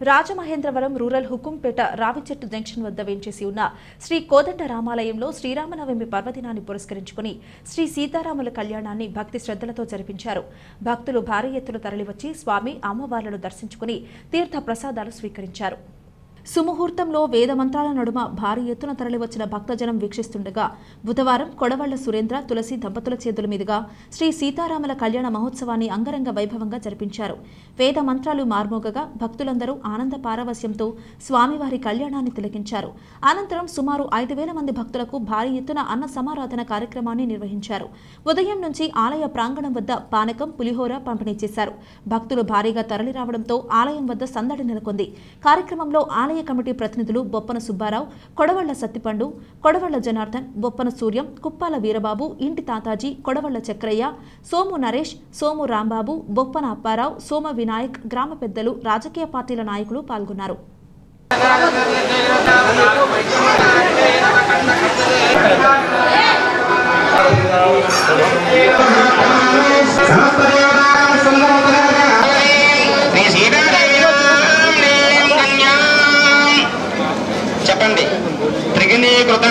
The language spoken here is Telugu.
రాజమహేంద్రవరం రూరల్ హుకుంపేట రావిచెట్టు జంక్షన్ వద్ద వేంచేసి ఉన్న శ్రీ కోదండ రామాలయంలో శ్రీరామనవమి పర్వదినాన్ని పురస్కరించుకుని శ్రీ సీతారాముల కళ్యాణాన్ని భక్తి శ్రద్ధలతో జరిపించారు. భక్తులు భారీ ఎత్తున తరలివచ్చి స్వామి అమ్మవార్లను దర్శించుకుని తీర్థ ప్రసాదాలు స్వీకరించారు. సుముహూర్తంలో వేద మంత్రాల నడుమ భారీ ఎత్తున తరలివచ్చిన భక్తజనం వీక్షిస్తుండగా బుధవారం కొడవళ్ళ సురేంద్ర తులసి దంపతుల చేతుల మీదుగా శ్రీ సీతారాముల కళ్యాణ మహోత్సవాన్ని అంగరంగ వైభవంగా జరిపించారు. వేద మంత్రాలు మార్మోగగా భక్తులందరూ ఆనంద పారవస్యంతో స్వామివారి కళ్యాణాన్ని తిలకించారు. అనంతరం సుమారు ఐదు వేల మంది భక్తులకు భారీ ఎత్తున అన్న సమారాధన కార్యక్రమాన్ని నిర్వహించారు. ఉదయం నుంచి ఆలయ ప్రాంగణం వద్ద పానకం పులిహోర పంపిణీ చేశారు. భక్తులు భారీగా తరలిరావడంతో ఆలయం వద్ద సందడి నెలకొంది. కార్యక్రమంలో ఆలయ ఆలయ కమిటీ ప్రతినిధులు బొప్పన సుబ్బారావు కొడవళ్ళ సత్తిపండు కొడవళ్ళ జనార్దన్ బొప్పన సూర్యం కుప్పాల వీరబాబు ఇంటి తాతాజీ కొడవళ్ళ చక్రయ్య సోము నరేష్ సోము రాంబాబు బొప్పన అప్పారావు సోమ వినాయక్ గ్రామ పెద్దలు రాజకీయ పార్టీల నాయకులు పాల్గొన్నారు. చెప్పండి త్రిగుణీకృత